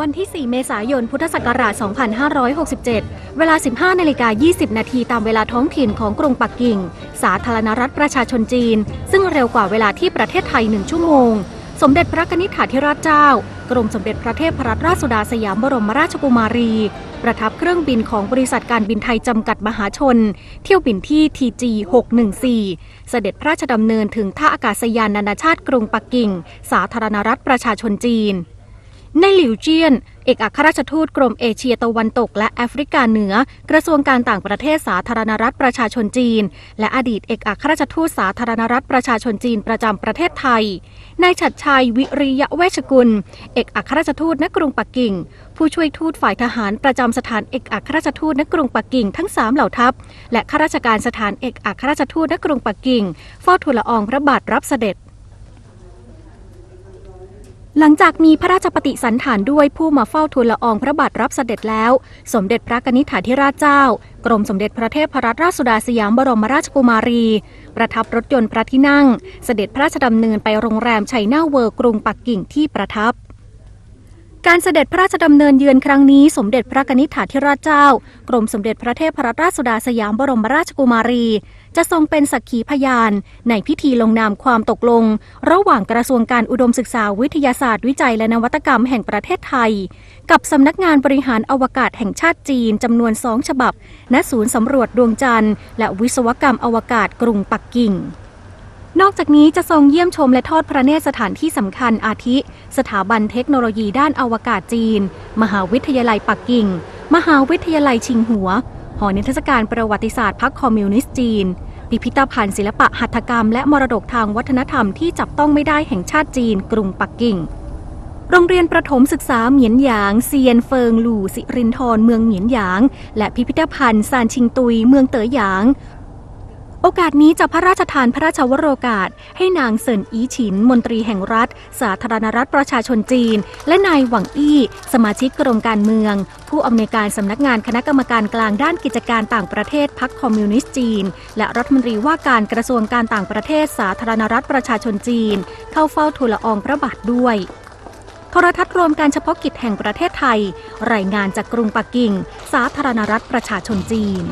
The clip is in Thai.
วันที่ 4 เมษายน พุทธศักราช 2567 เวลา 15นาฬิกา20 นาทีตามเวลาท้องถิ่นของกรุงปักกิ่ง สาธารณรัฐประชาชนจีน ซึ่งเร็วกว่าเวลาที่ประเทศไทย 1 ชั่วโมง สมเด็จพระนิธิถาธิราชเจ้า กรมสมเด็จพระเทพรัตนราชสุดาสยามบรมราชกุมารี ประทับเครื่องบินของบริษัทการบินไทยจำกัดมหาชน เที่ยวบินที่ TG 614 เสด็จพระราชดำเนินถึงท่าอากาศยานนานาชาติกรุงปักกิ่ง สาธารณรัฐประชาชนจีน ในหลิวเจียน เอกอัครราชทูตกรมเอเชียตะวันตกและแอฟริกาเหนือ กระทรวงการต่างประเทศสาธารณรัฐประชาชนจีน และอดีตเอกอัครราชทูตสาธารณรัฐประชาชนจีนประจำประเทศไทย นายฉัดชัยวิริยะเวชกุล เอกอัครราชทูตณกรุงปักกิ่ง ผู้ช่วยทูตฝ่ายทหารประจำสถานเอกอัครราชทูตณกรุงปักกิ่งทั้งสามเหล่าทัพ และข้าราชการสถานเอกอัครราชทูตณกรุงปักกิ่งเฝ้าทูลละอองพระบาทรับเสด็จ หลังจากมีพระราชปฏิสันฐานด้วยผู้มาเฝ้าทูลละอองพระบาทรับเสด็จแล้ว สมเด็จพระนิธิถาธิราชเจ้า กรมสมเด็จพระเทพรัตนราชสุดาสยามบรมราชกุมารี ประทับรถยนต์พระที่นั่ง เสด็จพระราชดำเนินไปโรงแรมชัยนาเวิร์กรุงปักกิ่งที่ประทับ การเสด็จพระราชดำเนินเยือนครั้งนี้สมเด็จพระนิธิถาธิราชเจ้า กรมสมเด็จพระเทพรัตนราชสุดาสยามบรมราชกุมารี จะทรงเป็นสักขีพยาน ในพิธีลงนามความตกลง ระหว่างกระทรวงการอุดมศึกษาวิทยาศาสตร์วิจัยและนวัตกรรมแห่งประเทศไทย กับสำนักงานบริหารอวกาศแห่งชาติจีนจำนวนสองฉบับ ณ ศูนย์สำรวจดวงจันทร์ และวิศวกรรมอวกาศกรุงปักกิ่ง นอกจากนี้จะทรงเยี่ยมชมและทอดพระเนตรสถานที่สำคัญอาทิ สถาบันเทคโนโลยีด้านอวกาศจีน มหาวิทยาลัยปักกิ่ง มหาวิทยาลัยชิงหัว หอนิทรรศการประวัติศาสตร์พรรคคอมมิวนิสต์จีน พิพิธภัณฑ์ศิลปะหัตถกรรม และมรดกทางวัฒนธรรมที่จับต้องไม่ได้แห่งชาติจีน กรุงปักกิ่ง โรงเรียนประถมศึกษาเหมียนหยาง เซียนเฟิงหลู่สิรินทรเมืองเหมียนหยาง และพิพิธภัณฑ์ซานชิงตุย เมืองเต๋อหยาง โอกาสนี้จะพระราชทานพระราชวโรกาส ให้นางเซินอีฉิน มนตรีแห่งรัฐ สาธารณรัฐประชาชนจีน และนายหวังอี้ สมาชิกกรมการเมือง ผู้อำนวยการสำนักงานคณะกรรมการกลางด้านกิจการต่างประเทศพรรคคอมมิวนิสต์จีน และรัฐมนตรีว่าการกระทรวงการต่างประเทศสาธารณรัฐประชาชนจีน เข้าเฝ้าทูลละอองพระบาทด้วยโทรทัศน์รวมการเฉพาะกิจแห่งประเทศไทย รายงานจากกรุงปักกิ่ง สาธารณรัฐประชาชนจีน